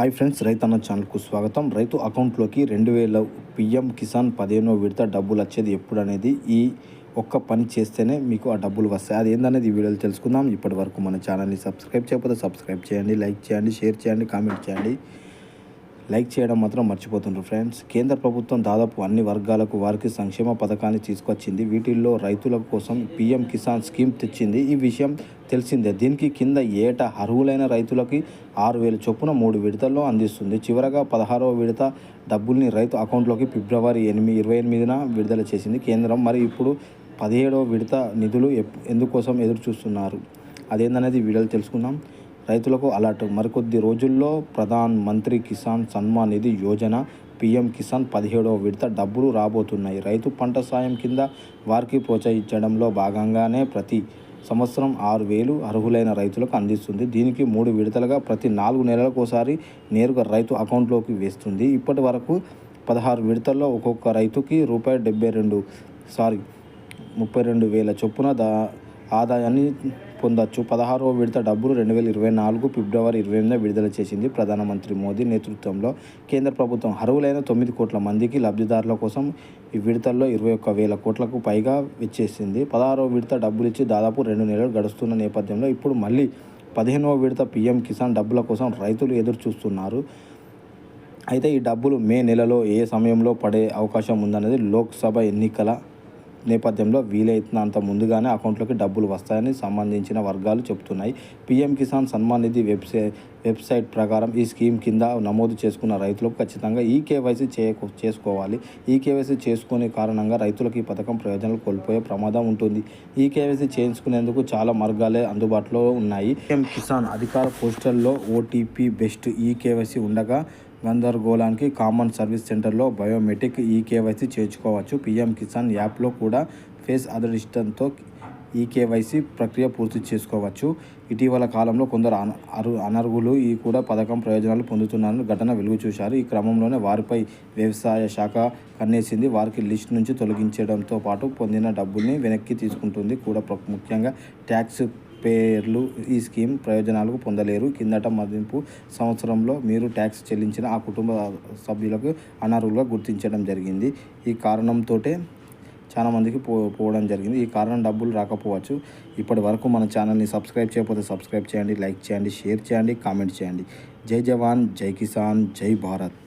Hi friends రైతన్న ఛానల్కు స్వాగతం. రైతు అకౌంట్లోకి రెండు వేల పిఎం కిసాన్ పదిహేనో విడత డబ్బులు వచ్చేది ఎప్పుడు అనేది ఈ ఒక్క పని చేస్తేనే మీకు ఆ డబ్బులు వస్తాయి. అది ఏందనేది ఈ వీడియోలో తెలుసుకుందాం. ఇప్పటి వరకు మన ఛానల్ని సబ్స్క్రైబ్ చేయకపోతే సబ్స్క్రైబ్ చేయండి లైక్ చేయండి షేర్ చేయండి కామెంట్ చేయండి. లైక్ చేయడం మాత్రం మర్చిపోతుండ్రు ఫ్రెండ్స్. కేంద్ర ప్రభుత్వం దాదాపు అన్ని వర్గాలకు వారికి సంక్షేమ పథకాన్ని తీసుకొచ్చింది. వీటిల్లో రైతుల కోసం పీఎం కిసాన్ స్కీమ్ తెచ్చింది. ఈ విషయం తెలిసిందే. దీనికి కింద ఏటా అర్హులైన రైతులకి ఆరు వేల చొప్పున మూడు విడతల్లో అందిస్తుంది. చివరగా పదహారవ విడత డబ్బుల్ని రైతు అకౌంట్లోకి ఫిబ్రవరి ఎనిమిది ఇరవై ఎనిమిదిన విడుదల చేసింది కేంద్రం. మరి ఇప్పుడు పదిహేడవ విడత నిధులు ఎప్- ఎందుకోసం ఎదురు చూస్తున్నారు అదేందనేది వీడియోలు తెలుసుకుందాం. రైతులకు అలర్ట్. మరికొద్ది రోజుల్లో ప్రధాన్ మంత్రి కిసాన్ సన్మాన్ నిధి యోజన పీఎం కిసాన్ పదిహేడవ విడత డబ్బులు రాబోతున్నాయి. రైతు పంట సాయం కింద వారికి ప్రోత్సహించడంలో భాగంగానే ప్రతి సంవత్సరం ఆరు వేలు అర్హులైన రైతులకు అందిస్తుంది. దీనికి మూడు విడతలుగా ప్రతి నాలుగు నెలలకోసారి నేరుగా రైతు అకౌంట్లోకి వేస్తుంది. ఇప్పటి వరకు పదహారు విడతల్లో ఒక్కొక్క రైతుకి రూపాయి డెబ్బై రెండు సారీ ముప్పై రెండు వేల చొప్పున దా ఆదాయాన్ని పొందొచ్చు. పదహారవ విడత డబ్బులు రెండు వేల ఇరవై నాలుగు ఫిబ్రవరి ఇరవై ఎనిమిది విడుదల చేసింది ప్రధానమంత్రి మోదీ నేతృత్వంలో. కేంద్ర ప్రభుత్వం అర్హులైన తొమ్మిది కోట్ల మందికి లబ్ధిదారుల కోసం ఈ విడతల్లో ఇరవై ఒక్క వేల కోట్లకు పైగా ఇచ్చేసింది పదహారవ విడత డబ్బులు ఇచ్చి దాదాపు రెండు నెలలు గడుస్తున్న నేపథ్యంలో ఇప్పుడు మళ్ళీ పదిహేనవ విడత పీఎం కిసాన్ డబ్బుల కోసం రైతులు ఎదురు చూస్తున్నారు అయితే ఈ డబ్బులు మే నెలలో ఏ సమయంలో పడే అవకాశం ఉందన్నది లోక్సభ ఎన్నికల నేపథ్యంలో వీలైనంత ముందుగానే అకౌంట్లోకి డబ్బులు వస్తాయని సంబంధించిన వర్గాలు చెబుతున్నాయి. PM Kisan Samman Nidhi website website ప్రకారం ఈ స్కీమ్ కింద నమోదు చేసుకున్న రైతులకు ఖచ్చితంగా ఈ కేవైసీ చేయకు చేసుకోవాలి. ఈ కేవైసీ చేసుకునే కారణంగా రైతులకు ఈ పథకం ప్రయోజనాలు కోల్పోయే ప్రమాదం ఉంటుంది. ఈ కేవైసీ చేయించుకునేందుకు చాలా మార్గాలే అందుబాటులో ఉన్నాయి. పీఎం కిసాన్ అధికార పోస్టల్లో ఓటీపీ బెస్ట్ ఈ కేవైసీ ఉండగా గందరగోళానికి కామన్ సర్వీస్ సెంటర్లో బయోమెట్రిక్ ఈ కేవైసీ చేర్చుకోవచ్చు పీఎం కిసాన్ యాప్లో కూడా ఫేస్ అదృష్టంతో ఈ కేవైసీ ప్రక్రియ పూర్తి చేసుకోవచ్చు. ఇటీవల కాలంలో కొందరు అరు అనర్హులు ఈ కూడా పథకం ప్రయోజనాలు పొందుతున్నారని ఘటన వెలుగు చూశారు. ఈ క్రమంలోనే వారిపై వ్యవసాయ శాఖ కన్నేసింది. వారికి లిస్ట్ నుంచి తొలగించడంతో పాటు పొందిన డబ్బుల్ని వెనక్కి తీసుకుంటుంది. కూడా ప్ర- ముఖ్యంగా ట్యాక్స్ పేర్లు ఈ స్కీమ్ ప్రయోజనాలకు పొందలేరు. కిందట మదింపు సంవత్సరంలో మీరు ట్యాక్స్ చెల్లించిన ఆ కుటుంబ సభ్యులకు అనర్హులుగా గుర్తించడం జరిగింది. ఈ కారణంతో చాలా మందికి పో పోవడం జరిగింది. ఈ కారణం డబ్బులు రాకపోవచ్చు. ఇప్పటి వరకు మన ఛానల్ని సబ్స్క్రైబ్ చేయకపోతే సబ్స్క్రైబ్ చేయండి లైక్ చేయండి షేర్ చేయండి కామెంట్ చేయండి. జై జవాన్ జై కిసాన్ జై భారత్.